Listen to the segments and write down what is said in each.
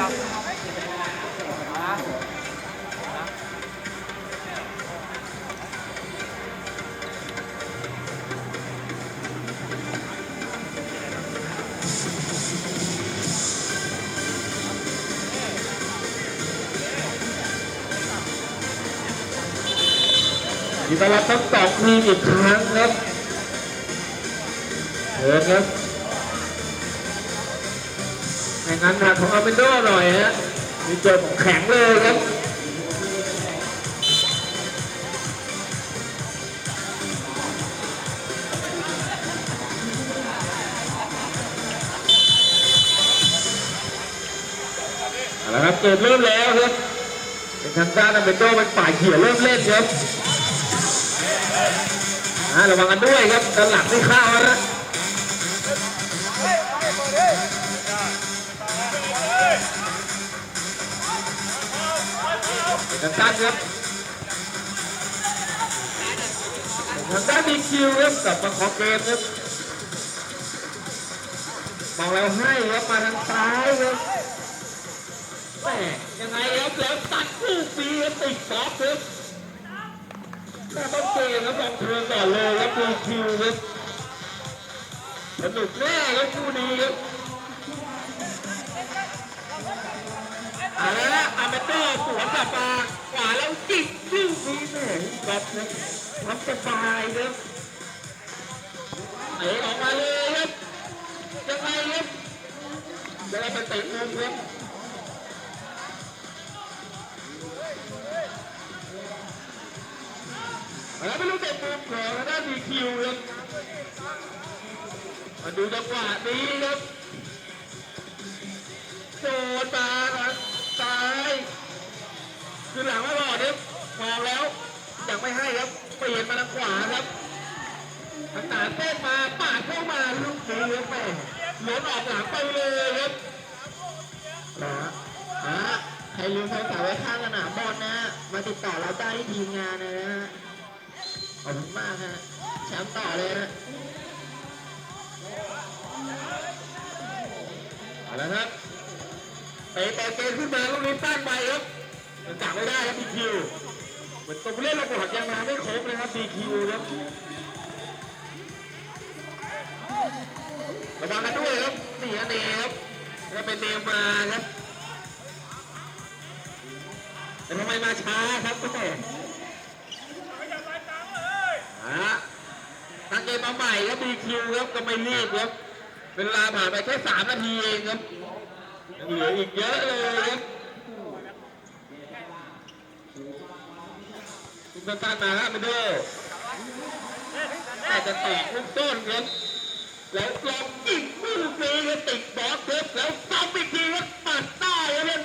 ยินดีต้อนรับทั้งสองทีอีกครั้งครับเชิญครับ งานหนักของอาเมนโดหน่อยฮะมีเจอของแข็งเลยครับเอาละครับเกมเริ่มแล้วครับเป็นทางด้านอาเมนโดเป็นฝ่ายเขี่ยเริ่มเล่นครับระวังกันด้วยครับด้านหลังไม่เข้าวนะ ทางด้านครับทางด้านดีคิวครับกลับมาขอเกมครับมองแล้วให้ครับมาทางซ้ายครับแม่ยังไงครับแล้วตัดคู่ปีครับติดบล็อกครับแม่ต้องเกมครับลองเทิร์นก่อนเลยครับดูคิวครับสนุกแน่ครับคู่นี้ครับ อาละนะอาเมโต้สวนกลับมาขวาแล้วจิกคิวนี้แม่ครับครับสบายครับเตะออกมาเลยครับยังไงครับจะได้ไปเตะมุมครับแล้วไม่รู้เตะมุมของด้านดีคิวครับมาดูจังหวะนี้ครับ หลังไปเลยครับนะฮะใครลืมโทรศัพท์ไว้ข้างสนามบอลนะฮะมาติดต่อเราได้ที่ทีมงานนะฮะขอบคุณมากฮะแชมป์ต่อเลยนะเอาละครับเตะต่อเกมขึ้นมาลูกนี้ตั้งไปครับมันจับไม่ได้ครับดีคิวเหมือนตัวผู้เล่นระบบยังมาไม่ครบเลยครับดีคิวครับระวังกันด้วย เสียเนครับแล้วเป็นเนมมาครับแต่ทำไมมาช้าครับก็แต่ฮะตั้งเกมมาใหม่ครับดีคิวครับก็ไม่รีบครับเป็นเวลาผ่านไปแค่สามนาทีเองครับยังเหลืออีกเยอะเลยครับคุณตันตันมาครับมเดอร์แต่จะแตกลูกต้นครับ แล้วลองยิงมือเลยติดบอสครับแล้วซ้ำอีกทีครับปัดใต้ครับเล่น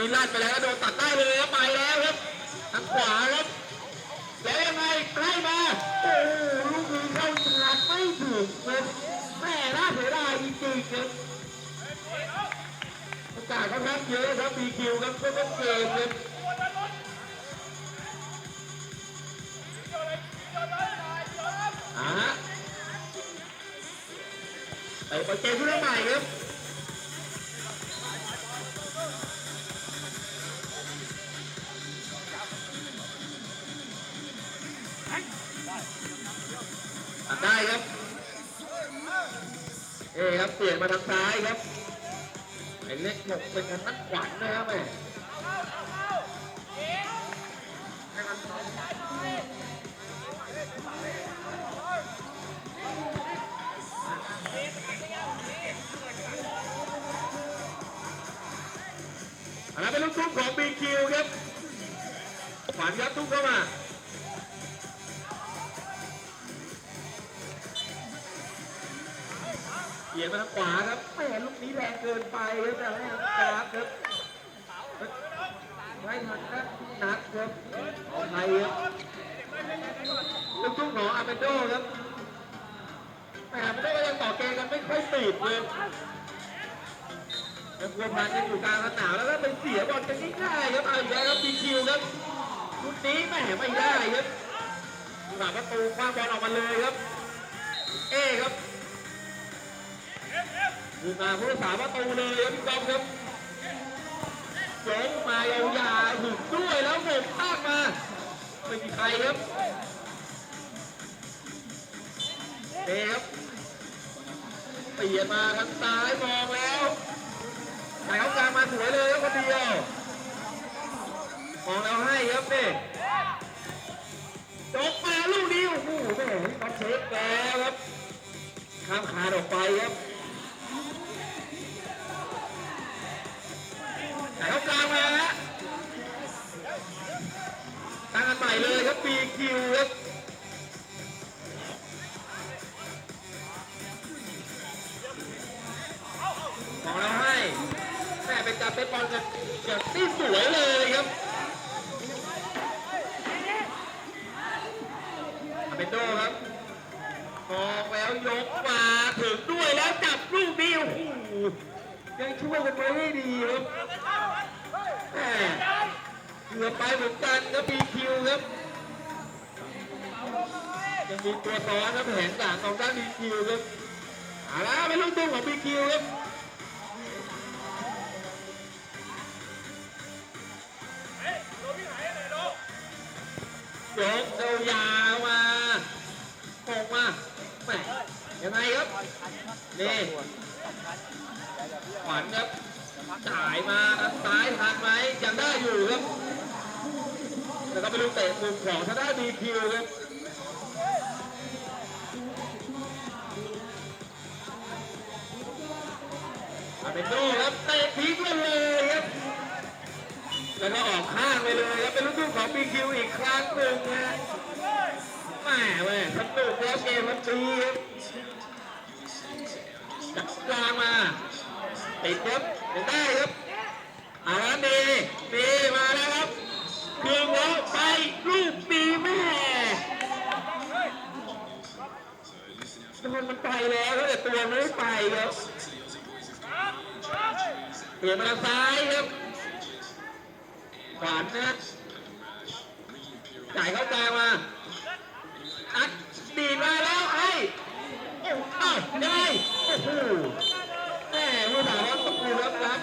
แต่ลูกนี้ลาดไปแล้วโดนตัดได้เลยครับไปแล้วครับทางขวาครับแล้วยังไงให้มาโอ้ลูกนี้เข้าชาร์จไม่ถึงครับแม่น่าเสียดายจริงๆครับโอกาสค่อนข้างเยอะครับมีคิวครับก็ต้องเกมครับอ่าฮะไปเปิดเกมผู้เล่นใหม่ครับ เอ้ครับเปลี่ยนมาทางซ้ายครับไอ้เล็กหกเป็นทางนักขวัญนะครับแม่อันนั้นเป็นลูกทุ่งของบีคิวครับขวัญครับทุ่งเข้ามา เขียนมาทางขวาครับแม่ลูกนี้แรงเกินไปครับแต่ให้กราฟครับไม่ทันนะนัดครับของไทยครับลูกทุ่งของอาเมโดครับแต่อาเมโดก็ยังต่อเกมกันไม่ค่อยติดเลยยังควรมันยังอยู่กลางสนามแล้วก็ไปเสียบอลกันง่ายๆครับเอาอีกแล้วครับบีคิวครับชุดนี้แหมไม่ได้ครับหลังประตูคว้าบอลออกมาเลยครับ เอ้ครับ ยิงมาผู้รักษาประตูเลยครับพี่กอฟครับยกมายาวๆหึงด้วยแล้วหมงตั้งมาไม่มีใครครับเอ้ครับเปลี่ยนมาทางซ้ายมองแล้วใส่เขากลางมาสวยเลยครับคนเดียวมองแล้วให้ครับนี่จบมาลูกนี้โอ้โหแม่มาเช็คแล้วครับข้ามคานออกไปครับ ม่เลยครับ BQ ครับของเราให้แม่เป็นการเป็นบอลกันอย่างที่สวยเลยครับอาเป็นโดครับมองแล้วยกมาถึงด้วยแล้วจับลูกนี้โอ้โหยังช่วยกันไว้ได้ดีครับแม่เกือบไปเหมือนกันครับ BQ ครับ ยังมีตัวซ้อนครับแผนต่างของด้าน BQ ครับเอาละเป็นลูกตุ้งของ BQ ครับยกเจ้ายาวมาโป่งมาแหมยังไงครับนี่ขวัญครับจ่ายมาทางซ้ายทันไหมยังได้อยู่ครับแล้วก็ไปดูกเตะมุมของทางด้านบีคิวครับ อาเป็นโดครับเตะทิ้งไปเลยครับแล้วก็ออกข้างไปเลยครับเป็นลูกทุ่งของ BQ อีกครั้งหนึ่งนะแหม่แม่สนุกแล้วเกมมันดีครับจับกลางมาติดครับได้ครับอาละดีดีมาแล้วครับดึงแล้วไปลูกดีแม่โดนมันไปแล้วแต่ตัวมันไม่ไปครับ เปลี่ยนมาทางซ้ายครับขวานนะจ่ายเข้ากลางมา อัดดีดมาแล้วไอ้โอ้าวได้โอ้โหแม่ผู้สาวต้องดูรับรับ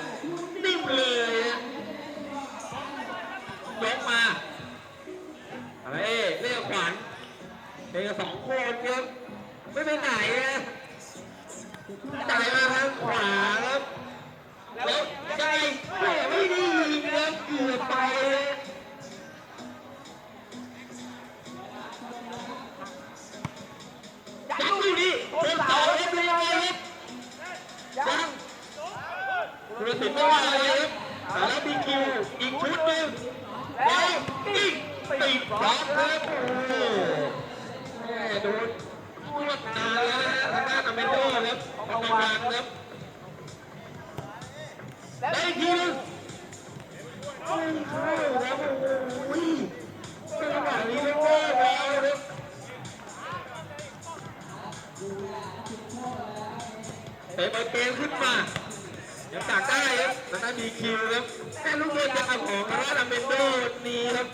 รังครับได้ยิงไม่เข้าครับโอ้ยจังหวะนี้ไม่แก้แล้วครับเตะบอลเกมขึ้นมายังตักได้ครับแล้วก็มีคิวครับแค่ลูกโดนจะเอาของทางด้านอเมนโดนี้ครับ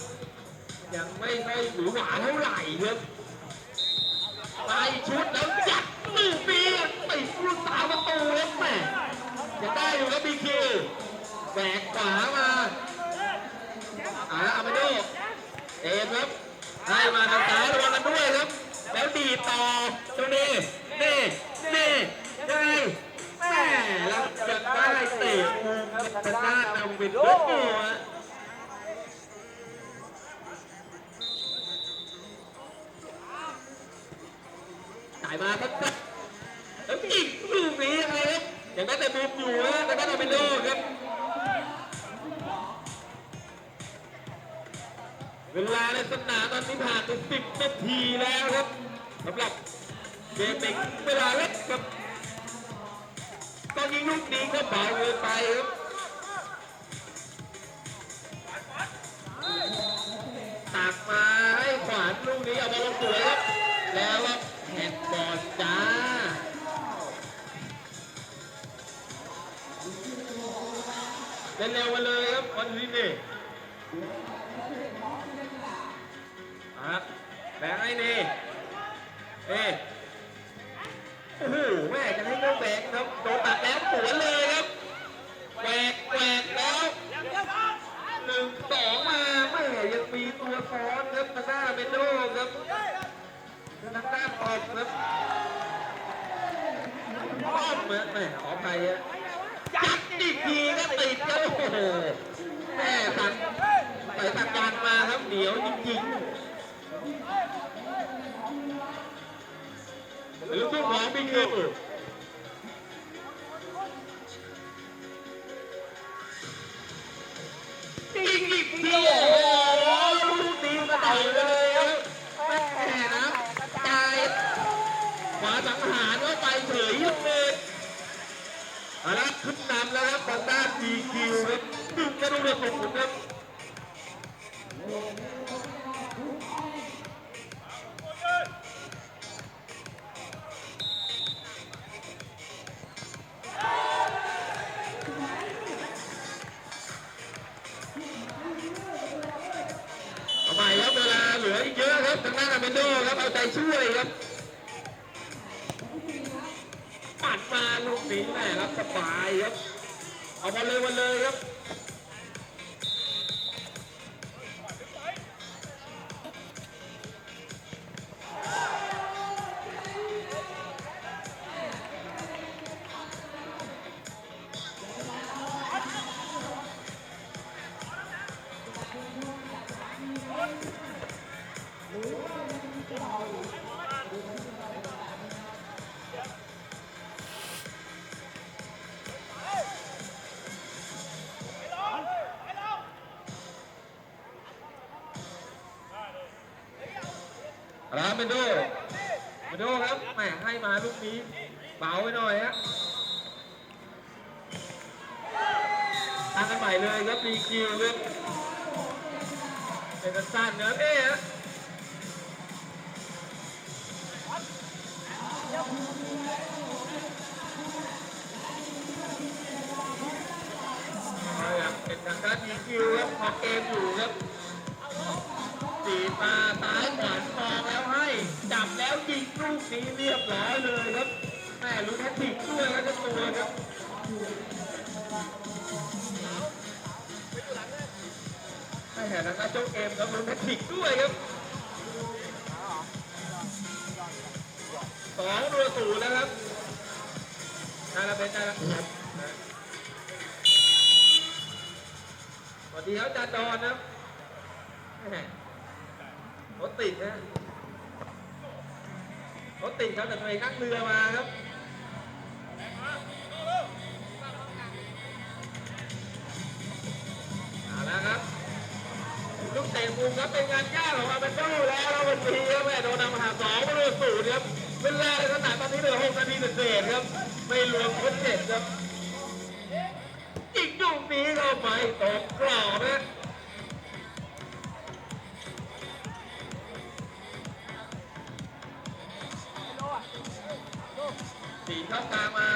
ยังไม่ค่อยหวือหวาเท่าไหร่ครับไปชุดแล้วยัดมือปีติด ลูกสาวประตูครับแมยังได้อยู่ครับบีคิวแบกขวามาอ่าอามาดูเอมครับให้มาทางซ้ายระวังกันด้วยครับ แล้วดีต่อตรงนี้นี่นี่ยังไงแม่แล้วยังได้เตะมุมครับทางด้านำเป็นด้วยตัวฮะจ่ายมาครับ ลูกนี้ยังไงครับยังได้แต่มุมอยู่นะแต่ก็ทำเป็นโลครับ เวลาในสนามตอนนี้ผ่านไปสิบนาทีแล้วครับสำหรับเกมเป็นเวลาเล็กครับตอนยิงลูกนี้ก็เบาเกินไปครับ เล่นเร็วมาเลยครับวันนี้นี่อะแบงค์ให้นี่เอ้โอ้โหแม่จะให้เรื่องแบงค์ครับโดนตัดแล้วสวนเลยครับแหวกแหวกแล้วหนึ่งสองมาแม่ยังมีตัวซ้อนครับทางหน้าเมโดครับทางหน้าตอบครับอ้อมเหมือนแม่ขออภัยอะ ทีก็ติดแล้วโอ้โหแม่สั่งใส่ตักยานมาครับเดี๋ยวจริงๆเป็นลูกทุ่งของบิ๊กคิวยิงอีกี้ แล้วครับทางด้านดีคิวครับดึงกระดูกระสุนครับ ราเมนโดเมนโดครับแหมให้มาลูกนี้เบาไว้หน่อยฮะตั้งกันใหม่เลยครับรีคิวครับเป็นสั้นๆนะครับเอ๊ะฮะเอาล่ะเป็นทางด้านรีคิวครับพอเกมอยู่ครับ นี้เรียบร้อยเลยครับแม่รู้แทคติกด้วยครับเจ้าตัวครับแม่แล้วก็เจ้าเกมครับรู้แทคติกด้วยครับสองตัวศูนย์แล้วครับได้แล้วเป็นได้แล้วครับสวัสดีครับอาจาดอนครับรถติดนะ รถติดครับแต่ทำไมนั่งเรือมาครับเอาละครับลูกเตะมุมครับเป็นงานยากของอาเบนโดแล้วแล้ววันนี้ครับแม่โดนนำหาสองประตูศูนย์ครับเวลาในขณะตอนนี้เหลือหกนาทีเศษครับ ไม่รวมทดเจ็บครับอีกลูกนี้เข้าไปตกกรอบนะ สีเข้ากลางมา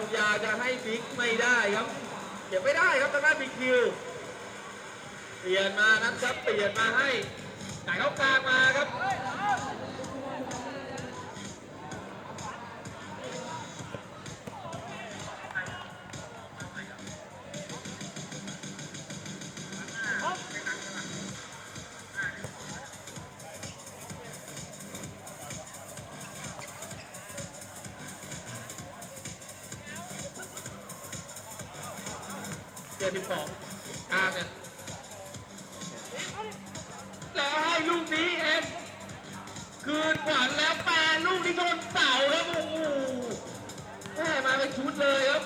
วยาวจะให้บิ๊กไม่ได้ครับ เก็บไม่ได้ครับทางด้านบิ๊กคิว เปลี่ยนมานะครับเปลี่ยนมาให้แต่เขากลางมาครับ ลูกนี้เอ็มคืนขวัญแล้วแปลลูกที่โดนเสาครับโอ้โหแม่มาเป็นชุดเลยครับ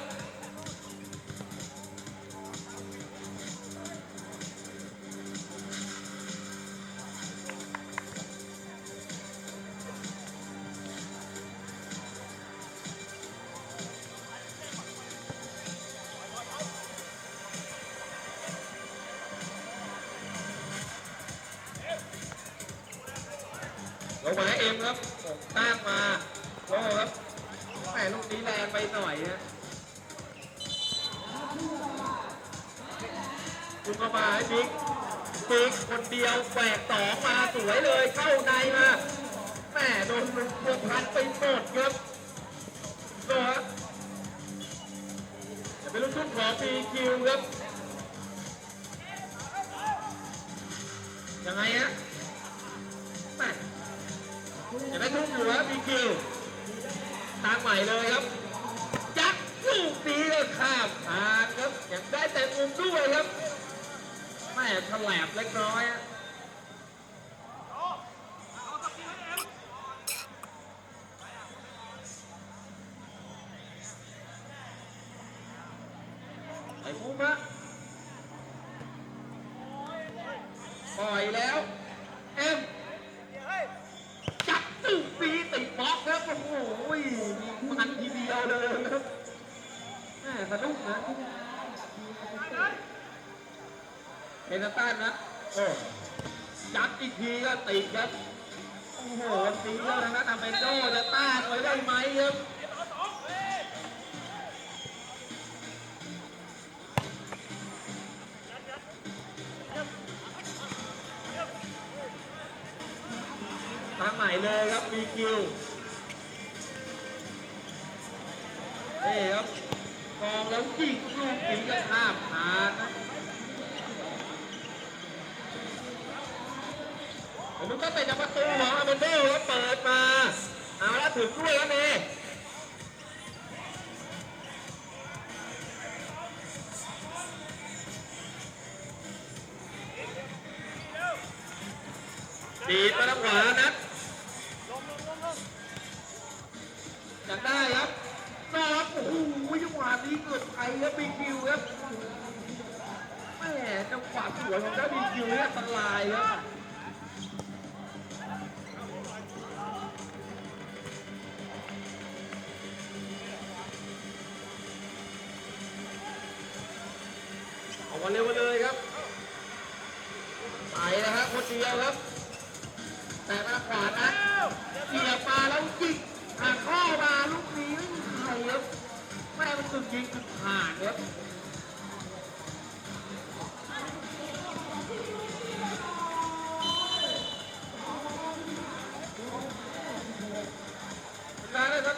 คุณก็มาให้บิ๊กบิ๊กคนเดียวแหวกสองมาสวยเลยเข้าในมาแหมโดนลุกพวกพันไปหมดครับโดนครับจะเป็นลูกทุ่งของปีคิวครับยังไงฮะแหมอย่าไปทุ่มอยู่ครับมีคิวตามใหม่เลยครับยักลูกนี้เลยข้ามทางครับยังได้แต่มุมด้วยครับ ม่ถลบเล็กน้อยไอ้ฟูมะปล่อยแล้ว เอ็ม จับตึ้งปีติดบล็อกครับโอ้โหมันทีเดียวเลยครับแม่สนุกนะ เฮนตันนะโอ้จับอีกทีก็ติดครับ โอ้โหตีแล้วทางนั้นอเมโดจะต้านไว้ได้ไหมครับทางใหม่เลยครับมีคิวนี่ครับกองแล้วยิงลูกตีก็ข้ามผ่านนะ เดี๋ยวนุ๊กก็เตะจากประตูของอาเมนโดแล้วเปิดมา เอาแล้วถึงด้วยแล้วเนดีดมาทางขวานัดอยากได้ครับนอกครับโอ้โหจังหวะนี้เกือบไปครับบีคิวครับแม่จังหวะสวยของเจ้าบีคิวเนี่ยอันตรายครับ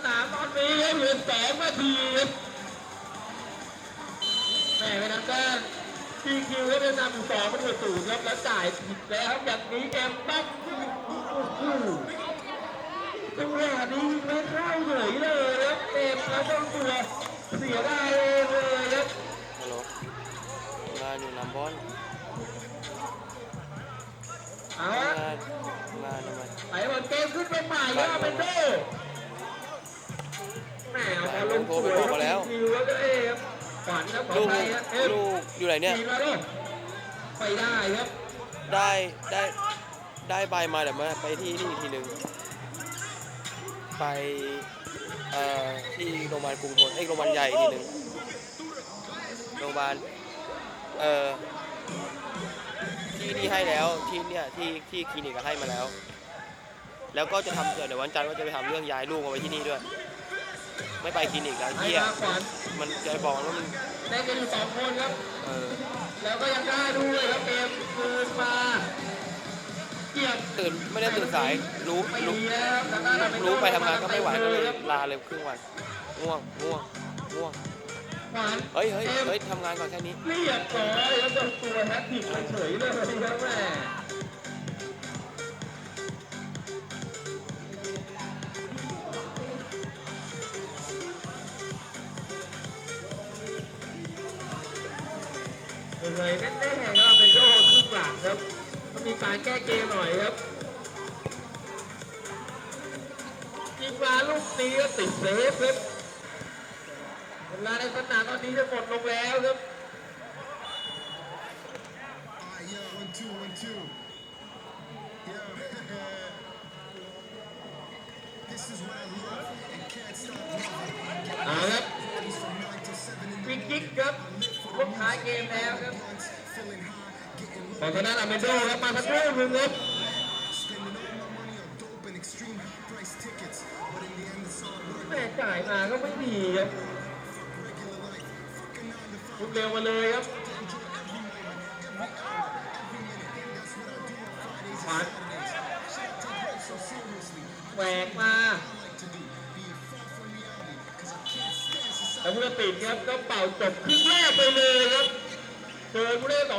นามตอนนี้ครับเหลือสองนาทีแม่เป็นทางด้นทีคิวก็เป็นนำสองเประตูศูนย์ครับแล้วจ่ายผิดแล้วครับอย่างนี้เกมต้องโอ้โหจังหวะนี้ไม่เข้าเฉยเลยครับเกมแล้วต้องตัวเสียได้เองเลยครับฮัลโหลงาอยู่นำบอลเอางาละนงานทำไมไปบอลเกมขึ้นไปใหม่ครับเป็นโด ลลงสวยครับทีคิวแล้วก็เอครับฝันครับขอลูกไปครับเอฟลูกอยู่ไหนเนี่ยทีมาลูกไปได้ครับได้ได้ได้ใบมาเดี๋ยวมาไปที่นี่อีกทีหนึ่งไปเอ่อที่โรงพยาบาลกรุงทนเอ้ยโรงพยาบาลใหญ่อีกทีหนึ่งโรงพยาบาลเอ่อที่นี่ให้แล้วที่เนี่ยที่ที่คลินิกก็ให้มาแล้ว แล้วก็จะทำเดี๋ยววันจันทร์ก็จะไปทำเรื่องย้ายลูกมาไว้ที่นี่ด้วย ไม่ไปคลินิกแล้วให้เหี้ยมาขวัญมันจะบอกว่ามันได้กันอยู่สองคนครับเออแล้วก็ยังได้ด้วยครับเกมคืนมาเกียบตื่นไม่ได้ตื่นสายรู้ไม่รู้ดีแล้วแล้วก็ทำให้รู้ไปทำงานก็ไม่ไหวก็เลยครับลาเลยครึ่งวันง่วงง่วงง่วงขวานเฮ้ยเฮ้ยเฮ้ยทำงานก่อนแค่นี้เรียบร้อยแล้วก็ตัวแฮตติกไปเฉยเลยครับแม่ แก้เกมหน่อยครับยิงมาลูกนี้ก็ติดเซฟครับเวลาในสนามตอนนี้จะหมดลงแล้วครับ Ah, yeah, one, two, one, two. Yeah. this is what I love and can't stop loving. เอาครับ Parties from nine to seven in ฟรี the คิกครับลูกท้ายเกมแล้วครับ ของทางด้านอเมนโดครับมาสักครู่นึงครับ แม่จ่ายมาก็ไม่ดีครับลุกเร็วมาเลยครับปัดแหวกมาแล้วผู้เล่นติดครับก็เป่าจบครึ่งแรกไปเลยครับเจอผู้เล่น